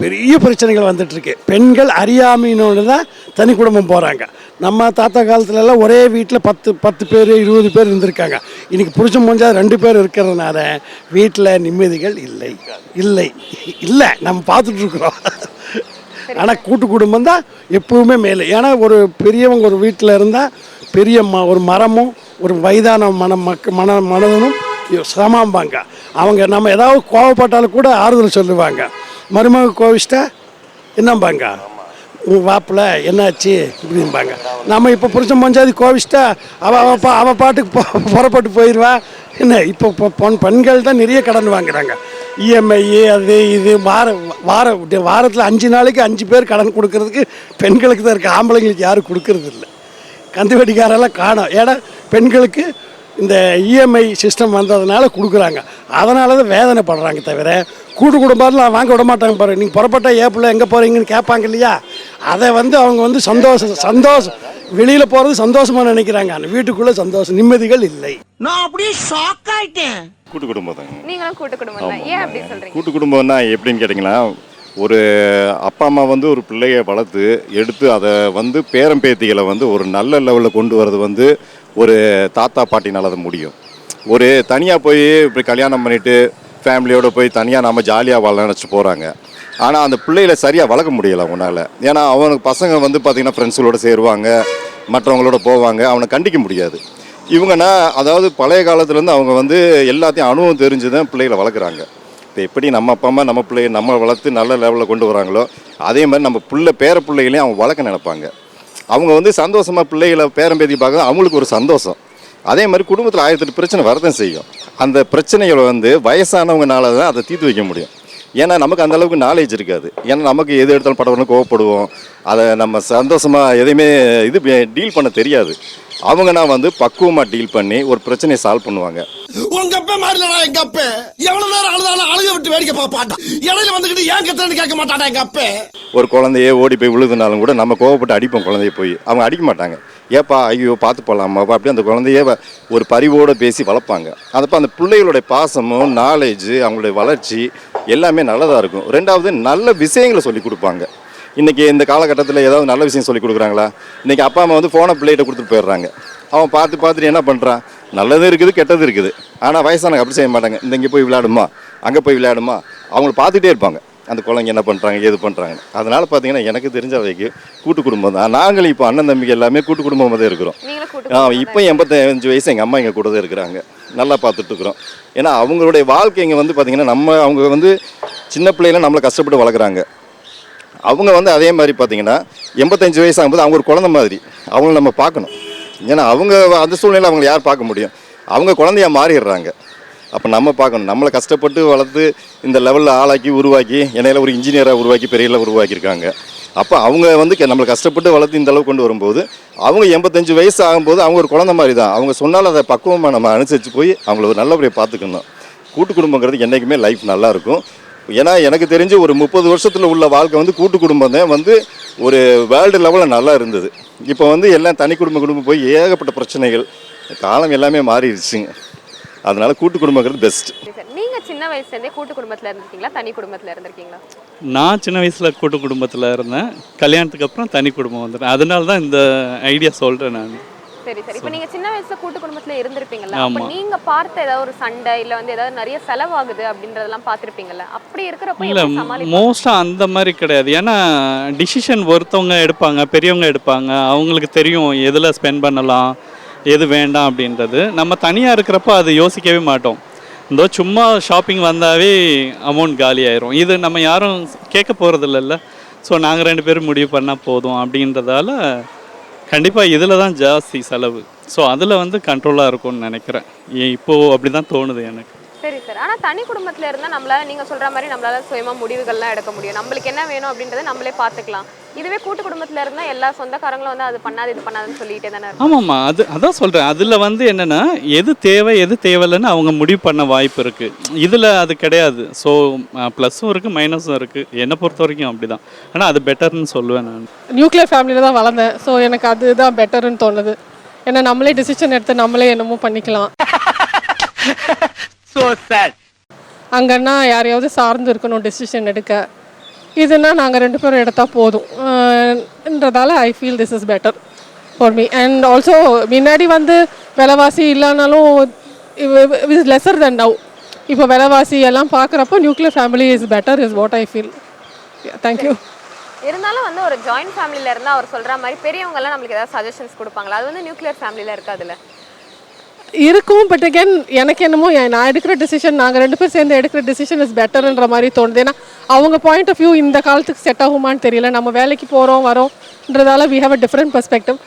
பெரிய பிரச்சனைகள் வந்துட்டுருக்கு. பெண்கள் அறியாமையினோடு தான் தனி குடும்பம் போகிறாங்க நம்ம தாத்தா காலத்துலலாம் ஒரே வீட்டில் பத்து பத்து பேர் இருபது பேர் இருந்திருக்காங்க. இன்றைக்கி புருஷன் முடிஞ்சா ரெண்டு பேர் இருக்கிறதுனால வீட்டில் நிம்மதிகள் இல்லை. இல்லை. இல்லை. நம்ம பார்த்துட்ருக்குறோம் ஆனால் கூட்டு குடும்பம் தான் எப்பவுமே மேலே. ஏன்னா ஒரு பெரியவங்க ஒரு வீட்டில் இருந்தால் பெரிய ம ஒரு மரமும் ஒரு வயதான மன மக்க மன மனதனும் சமாம்பாங்க. அவங்க நம்ம ஏதாவது கோவப்பட்டாலும் கூட ஆறுதல் சொல்லுவாங்க. மருமக கோவிச்சிட்டா என்னம்பாங்க? உன் வாப்பில் என்னாச்சு இப்படிம்பாங்க. நம்ம இப்போ புருஷன் பஞ்சாதி கோவிச்சிட்டா அவள் அவள் பா அவள் பாட்டுக்கு புறப்பட்டு போயிடுவா என்ன இப்போ பொன் பெண்கள் தான் நிறைய கடன் வாங்குறாங்க. இஎம்ஐ அது இது வார வார வாரத்தில் அஞ்சு நாளைக்கு அஞ்சு பேர் கடன் கொடுக்கறதுக்கு பெண்களுக்கு தான் இருக்குது ஆம்பளைங்களுக்கு யாரும் கொடுக்கறது இல்லை கந்து வெடிக்காரெல்லாம் காணும். ஏன்னா பெண்களுக்கு இந்த இஎம்ஐ சிஸ்டம் வந்ததுனால கொடுக்குறாங்க. அதனால தான் வேதனைப்படுறாங்க தவிர கூட்டு குடும்பத்தில் வாங்க விட மாட்டாங்க பாரு. நீங்கள் புறப்பட்ட ஏப்பில் எங்கே போகிறீங்கன்னு கேட்பாங்க இல்லையா? அதை வந்து அவங்க வந்து சந்தோஷம் சந்தோஷம் வெளியில் போகிறது சந்தோஷமாக நினைக்கிறாங்க. ஆனால் வீட்டுக்குள்ளே சந்தோஷம் நிம்மதிகள் இல்லை. நான் அப்படியே ஷாக் ஆயிட்டேன். கூட்டு குடும்பம் தாங்க. நீங்களும் கூட்டு குடும்பம் தான். ஏன் அப்படி சொல்றீங்க? கூட்டு குடும்பம்னா எப்படின்னு கேட்டிங்கன்னா ஒரு அப்பா அம்மா வந்து ஒரு பிள்ளைய வளர்த்து எடுத்து அதை வந்து பேரம் பேத்திகளை வந்து ஒரு நல்ல லெவலில் கொண்டு வரது வந்து ஒரு தாத்தா பாட்டினால் அது முடியும். ஒரு தனியாக போய் இப்படி கல்யாணம் பண்ணிவிட்டு ஃபேமிலியோடு போய் தனியாக நம்ம ஜாலியாக வாழ நினச்சி போகிறாங்க ஆனால் அந்த பிள்ளைகளை சரியாக வளர்க்க முடியலை அவனால் ஏன்னா அவனுக்கு பசங்க வந்து பார்த்திங்கன்னா ஃப்ரெண்ட்ஸுகளோட சேருவாங்க மற்றவங்களோட போவாங்க அவனை கண்டிக்க முடியாது. இவங்கன்னா அதாவது பழைய காலத்துலேருந்து அவங்க வந்து எல்லாத்தையும் அனுபவம் தெரிஞ்சு தான் பிள்ளைகளை வளர்க்குறாங்க. இப்போ எப்படி நம்ம அப்பா அம்மா நம்ம பிள்ளைய நம்ம வளர்த்து நல்ல லெவலில் கொண்டு வராங்களோ அதே மாதிரி நம்ம பிள்ளை பேர பிள்ளைகளையும் அவங்க வளர்க்க நினைப்பாங்க. அவங்க வந்து சந்தோஷமாக பிள்ளைகளை பேரம்பேதி பார்க்க அவங்களுக்கு ஒரு சந்தோஷம். அதே மாதிரி குடும்பத்தில் ஆயிரத்தெட்டு பிரச்சனை வரதான் செய்யும். அந்த பிரச்சனைகளை வந்து வயசானவங்கனால தான் அதை தீர்த்து வைக்க முடியும். ஏன்னா நமக்கு அந்த அளவுக்கு நாலேஜ் இருக்காது. ஏன்னா நமக்கு எது எடுத்தாலும் படப்படணும் கோவப்படுவோம். அதை நம்ம சந்தோஷமாக எதையுமே இது டீல் பண்ண தெரியாது. அவங்கன்னா வந்து பக்குவமாக டீல் பண்ணி ஒரு பிரச்சனையை சால்வ் பண்ணுவாங்க. உங்க அப்ப மாதிரிலடா எங்க அப்ப எவ்வளவு நேரம் அழுதாலும் அழுக விட்டு வேடிக்கை பார்ப்பான் இடையில வந்துகிட்டு ஏன் கத்துறன்னு கேட்க மாட்டாடா எங்க அப்ப ஒரு குழந்தையே ஓடி போய் விழுதுனாலும் கூட நம்ம கோவப்பட்டு அடிப்போம் குழந்தைய போய். அவங்க அடிக்க மாட்டாங்க. ஏப்பா ஐயோ பார்த்து போகலாமாப்பா அப்படி அந்த குழந்தைய ஒரு பரிவோடு பேசி வளர்ப்பாங்க. அதப்போ அந்த பிள்ளைகளுடைய பாசமும் நாலேஜ் அவங்களுடைய வளர்ச்சி எல்லாமே நல்லதாக இருக்கும். ரெண்டாவது நல்ல விஷயங்களை சொல்லி கொடுப்பாங்க. இன்றைக்கி இந்த காலகட்டத்தில் ஏதாவது நல்ல விஷயம் சொல்லி கொடுக்குறாங்களா? இன்றைக்கி அப்பா அம்மா வந்து ஃபோனை பிள்ளைகிட்ட கொடுத்துட்டு போயிடுறாங்க. அவன் பார்த்து பார்த்துட்டு என்ன பண்ணுறான் நல்லதும் இருக்குது கெட்டதும் இருக்குது. ஆனால் வயசானவங்க அப்படி செய்ய மாட்டாங்க. இந்த இங்கே போய் விளையாடுமா? அங்கே போய் விளையாடுமா? அவங்கள பார்த்துட்டே இருப்பாங்க. அந்த குழந்தைங்க என்ன பண்ணுறாங்க ஏது பண்ணுறாங்க அதனால் பார்த்தீங்கன்னா எனக்கு தெரிஞ்ச வரைக்கும் கூட்டு குடும்பம் தான். நாங்களும் இப்போ அண்ணன் தம்பிக்கு எல்லாமே கூட்டு குடும்பமாக தான் இருக்கிறோம். இப்போ எண்பத்தஞ்சு வயசு எங்கள் அம்மா எங்கள் கூட தான் இருக்கிறாங்க. நல்லா பார்த்துட்ருக்குறோம் ஏன்னா அவங்களுடைய வாழ்க்கை இங்கே வந்து பார்த்திங்கன்னா நம்ம அவங்க வந்து சின்ன பிள்ளையில நம்மளை கஷ்டப்பட்டு வளர்க்குறாங்க. அவங்க வந்து அதே மாதிரி பார்த்தீங்கன்னா எண்பத்தஞ்சு வயசு ஆகும்போது அவங்க ஒரு குழந்தை மாதிரி. அவங்கள நம்ம பார்க்கணும். ஏன்னா அவங்க அந்த சூழ்நிலை அவங்களை யார் பார்க்க முடியும்? அவங்க குழந்தையாக மாறிடுறாங்க. அப்போ நம்ம பார்க்கணும். நம்மளை கஷ்டப்பட்டு வளர்த்து இந்த லெவலில் ஆளாக்கி உருவாக்கி என்னையில ஒரு இன்ஜினியராக உருவாக்கி பெரிய உருவாக்கியிருக்காங்க. அப்போ அவங்க வந்து க- நம்மளை கஷ்டப்பட்டு வளர்த்து இந்த அளவுக்கு கொண்டு வரும்போது அவங்க எண்பத்தஞ்சு வயசு ஆகும்போது அவங்க ஒரு குழந்த மாதிரி தான் அவங்க சொன்னாலும் அதை பக்குவமாக நம்ம அனுசரித்து போய் அவங்கள ஒரு நல்லபடியாக பார்த்துக்கணும். கூட்டு குடும்பங்கிறது என்றைக்குமே லைஃப் நல்லாயிருக்கும் ஏன்னா எனக்கு தெரிஞ்சு ஒரு முப்பது வருஷத்தில் உள்ள வாழ்க்கை வந்து கூட்டு குடும்பம் தான் வந்து ஒரு வேர்ல்டு லெவலில் நல்லா இருந்தது. இப்போ வந்து எல்லாம் தனி குடும்ப குடும்பம் போய் ஏகப்பட்ட பிரச்சனைகள் காலம் எல்லாமே மாறிடுச்சுங்க. அதனால கூட்டு குடும்பங்கிறது பெஸ்ட் நீங்க சின்ன வயசுல இருந்தே கூட்டு குடும்பத்துல இருந்திருக்கீங்களா? தனி குடும்பத்துல இருந்திருக்கீங்களா? நான் சின்ன வயசில் கூட்டு குடும்பத்தில் இருந்தேன். கல்யாணத்துக்கு அப்புறம் தனி குடும்பம் வந்துட்டேன். அதனால தான் இந்த ஐடியா சொல்கிறேன் நான். சரி சரி. இப்போ நீங்க சின்ன வயசுல கூட்டு குடும்பத்துல இருந்திருப்பீங்கல்ல அப்ப. நீங்க பார்த்த ஏதாவது ஒரு சண்டை இல்ல வந்து ஏதாவது நிறைய செலவாகுது அப்படின்றதெல்லாம் பார்த்திருப்பீங்கல்ல அப்படி இருக்கிறப்ப இல்லை எப்படி சமாளிப்பீங்க மோஸ்ட்டாக அந்த மாதிரி கிடையாது. ஏன்னா டிசிஷன் ஒருத்தவங்க எடுப்பாங்க பெரியவங்க எடுப்பாங்க. அவங்களுக்கு தெரியும் எதில் ஸ்பெண்ட் பண்ணலாம். எது வேண்டாம் அப்படின்றது. நம்ம தனியாக இருக்கிறப்ப அது யோசிக்கவே மாட்டோம். இந்த சும்மா ஷாப்பிங் வந்தாவே அமௌண்ட் காலி ஆயிரும். இது நம்ம யாரும் கேட்க போகிறது இல்லைல்ல ஸோ நாங்கள் ரெண்டு பேரும் முடிவு பண்ணால் போதும் அப்படின்றதால கண்டிப்பாக இதில் தான் ஜாஸ்தி செலவு. ஸோ அதில் வந்து கண்ட்ரோலாக இருக்கும்னு நினைக்கிறேன். இப்போது அப்படி தான் தோணுது எனக்கு. சரி சார். ஆனால் தனி குடும்பத்தில் இருந்தால் நம்மளால் நீங்கள் சொல்கிற மாதிரி நம்மளால் சுயமாக முடிவுகள்லாம் எடுக்க முடியும். நம்மளுக்கு என்ன வேணும் அப்படின்றத நம்மளே பார்த்துக்கலாம். இதுவே கூட்டு குடும்பத்துல இருந்தா எல்லா சொந்தக்காரங்களும் வந்து அது பண்ணாது இது பண்ணாதுன்னு சொல்லிட்டே தானே. ஆமாம்மா அது அதான் சொல்கிறேன் அதில் வந்து என்னென்னா எது தேவை எது தேவையில்லைன்னு அவங்க முடிவு பண்ண வாய்ப்பு இருக்குது இதில் அது கிடையாது. ஸோ ப்ளஸ்ஸும் இருக்குது மைனஸும் இருக்குது என்னை பொறுத்த வரைக்கும் அப்படி தான் ஆனால் அது பெட்டர்னு சொல்லுவேன் நான். நியூக்ளியர் ஃபேமிலியில் தான் வளர்ந்தேன். ஸோ எனக்கு அதுதான் பெட்டர்னு தோணுது. ஏன்னா நம்மளே டிசிஷன் எடுத்து நம்மளே என்னமோ பண்ணிக்கலாம். சோ சாட் அங்கன்னா யாரையாவது சார்ந்து இருக்கணும் டெசிஷன் எடுக்க. இதுனா நாங்கள் ரெண்டு பேரும் எடுத்தால் போதும். ன்றதால I feel this is better for me and also முன்னாடி வந்து விலைவாசி இல்லைனாலும் இஸ் லெஸர் தென் நவ் இப்போ விலைவாசி எல்லாம் பார்க்குறப்போ nuclear family is better is what I feel thank you இருந்தாலும் வந்து ஒரு ஜாயிண்ட் ஃபேமிலியில இருந்தா அவர் சொல்ற மாதிரி பெரியவங்க எல்லாம் நம்மளுக்கு ஏதாவது சஜஷன்ஸ் கொடுப்பாங்களா? அது வந்து நியூக்ளியர் ஃபேமிலியில இருக்காதுல்ல? இருக்கும் பட் அகேன் எனக்கு என்னமோ நான் எடுக்கிற டெசிஷன் நாங்கள் ரெண்டு பேர் சேர்ந்து எடுக்கிற டெசிஷன் இஸ் பெட்டர்ன்ற மாதிரி தோணுது. ஏன்னா அவங்க பாயிண்ட் ஆஃப் வியூ இந்த காலத்துக்கு செட் ஆகுமான்னு தெரியல. நம்ம வேலைக்கு போகிறோம் வரோன்றதால we have a different perspective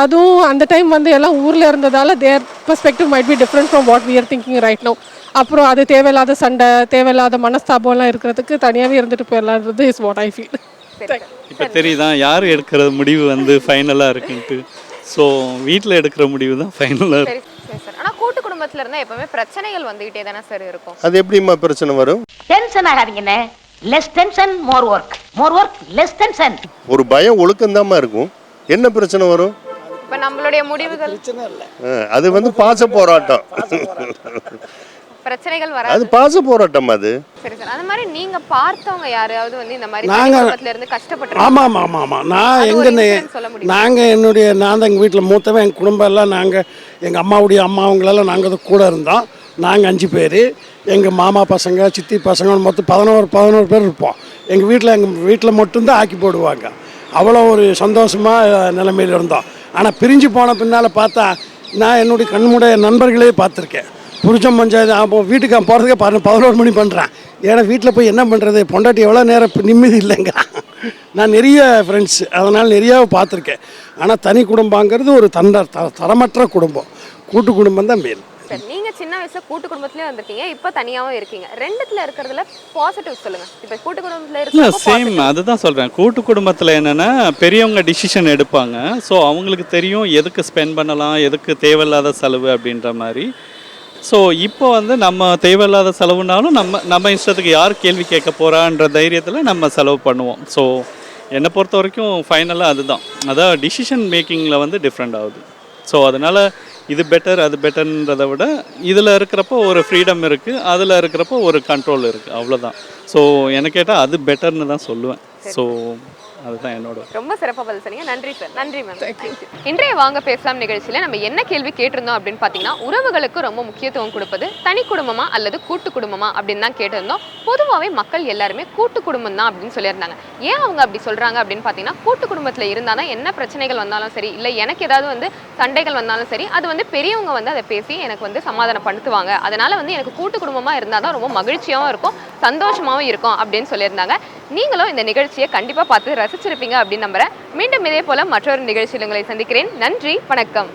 அதுவும் அந்த டைம் வந்து எல்லாம் ஊரில் இருந்ததால their perspective might be different from what we are thinking right now. அப்புறம் அது தேவையில்லாத சண்டை தேவையில்லாத மனஸ்தாபம்லாம் இருக்கிறதுக்கு தனியாகவே இருந்துட்டு போயிடலான்றது இஸ் வாட் ஐ ஃபீல் இப்போ தெரியுதா யார் எடுக்கிற முடிவு வந்து ஃபைனலாக இருக்குன்ட்டு? ஸோ வீட்டில் எடுக்கிற முடிவு தான் ஃபைனலாக சரி சரி சார். ஆனா கூட்டு குடும்பத்துல இருந்தா எப்பவுமே பிரச்சனைகள் வந்துகிட்டே தானே சார் இருக்கும். அது எப்படிம்மா பிரச்சனை வரும்? Tension ஆகாதீங்கண்ணே less tension more work more work less tension ஒரு பயம் ஒழுக்கம்தாம்மா இருக்கும். என்ன பிரச்சனை வரும்? இப்ப நம்மளுடைய முடிவுகள். அது வந்து பாச போராட்டம். பிரச்சனைகள் அது வராது பாச போராட்டம் அது. சரி சார். அந்த மாதிரி நீங்க பார்த்தவங்க யாரையாவது வந்து இந்த மாதிரி நாங்க- குடும்பத்துல இருந்து கஷ்டப்பட்டு ஆமாம் ஆமாம் ஆமாம் ஆமாம் நான் அது முடியுமா? நாங்கள் என்னுடைய நான் தான் எங்கள் வீட்டில் மூத்தவன் எங்கள் குடும்பம் எல்லாம் நாங்கள் எங்கள் அம்மாவுடைய அம்மா அவங்களெல்லாம் நாங்கள் தான் கூட இருந்தோம். நாங்கள் அஞ்சு பேர் எங்கள் மாமா பசங்க சித்தி பசங்க மொத்தம் பதினோரு பதினோரு பேர் இருப்போம். எங்கள் வீட்டில் எங்கள் வீட்டில் மட்டும்தான் ஆக்கி போடுவாங்க. அவ்வளோ ஒரு சந்தோஷமாக நிலைமையில் இருந்தோம். ஆனால் பிரிஞ்சு போன பின்னால் பார்த்தா நான் என்னுடைய கண்முடைய நண்பர்களே பார்த்துருக்கேன். புருஷன் பஞ்சாயத்து அப்போ வீட்டுக்கு போகிறதுக்கே பாரு பதினோரு மணி பண்ணுறேன் ஏன்னா வீட்டில் போய் என்ன பண்ணுறது பொண்டாட்டி எவ்வளோ நேரம் நிம்மதி இல்லைங்க. நான் நிறைய ஃப்ரெண்ட்ஸ் அதனால் நிறையா பார்த்துருக்கேன். ஆனால் தனி குடும்பங்கிறது ஒரு தண்ட த தரமற்ற குடும்பம். கூட்டு குடும்பம் தான் மேல் சார் நீங்க சின்ன வயசுல கூட்டு குடும்பத்திலயும் வந்திருக்கீங்க இப்ப தனியாவும் இருக்கீங்க. ரெண்டுத்துல இருக்கிறதுல பாசிட்டிவ் சொல்லுங்க. இப்ப கூட்டு குடும்பத்துல இருக்கிறப்போ சேம். அதுதான் சொல்கிறேன் கூட்டு குடும்பத்தில் என்னென்னா பெரியவங்க டிசிஷன் எடுப்பாங்க. ஸோ அவங்களுக்கு தெரியும் எதுக்கு ஸ்பெண்ட் பண்ணலாம் எதுக்கு தேவையில்லாத செலவு அப்படின்ற மாதிரி. ஸோ இப்போ வந்து நம்ம தேவையில்லாத செலவுனாலும் நம்ம நம்ம இஷ்டத்துக்கு யார் கேள்வி கேட்க போகிறான்ற தைரியத்தில் நம்ம செலவு பண்ணுவோம். ஸோ என்னை பொறுத்த வரைக்கும் ஃபைனலாக அதுதான். அதான் டிசிஷன் மேக்கிங்கில் வந்து டிஃப்ரெண்ட் ஆகுது. ஸோ அதனால் இது பெட்டர் அது பெட்டர்ன்றதை விட இதில் இருக்கிறப்போ ஒரு ஃப்ரீடம் இருக்குது அதில் இருக்கிறப்போ ஒரு கண்ட்ரோல் இருக்குது அவ்வளோதான் ஸோ எனக்கு கேட்டால் அது பெட்டர்னு தான் சொல்லுவேன். ஸோ அதுதான் என்னோட ரொம்ப சிறப்பா பதில் சொன்னீங்க. நன்றி சார் நன்றி மேம் இன்றைய வாங்க பேசலாம் நிகழ்ச்சியில நம்ம என்ன கேள்வி கேட்டிருந்தோம் அப்படின்னு பார்த்தீங்கன்னா உறவுகளுக்கு ரொம்ப முக்கியத்துவம் கொடுப்பது தனி குடும்பமா அல்லது கூட்டு குடும்பமா அப்படின்னு தான் கேட்டிருந்தோம். பொதுவாகவே மக்கள் எல்லாருமே கூட்டு குடும்பம் தான் அப்படின்னு சொல்லியிருந்தாங்க. ஏன் அவங்க அப்படி சொல்றாங்க அப்படின்னு பார்த்தீங்கன்னா கூட்டு குடும்பத்தில் இருந்தால் என்ன பிரச்சனைகள் வந்தாலும் சரி இல்லை எனக்கு ஏதாவது வந்து சண்டைகள் வந்தாலும் சரி அது வந்து பெரியவங்க வந்து அதை பேசி எனக்கு வந்து சமாதானப்படுத்துவாங்க அதனால வந்து எனக்கு கூட்டு குடும்பமா இருந்தால் தான் ரொம்ப மகிழ்ச்சியாகவும் இருக்கும் சந்தோஷமாகவும் இருக்கும் அப்படின்னு சொல்லியிருந்தாங்க. நீங்களும் இந்த நிகழ்ச்சியை கண்டிப்பாக பார்த்து ரசிச்சிருப்பீங்க அப்படின்னு நம்புகிறேன் மீண்டும் இதே போல மற்றொரு நிகழ்ச்சியில் உங்களை சந்திக்கிறேன். நன்றி வணக்கம்.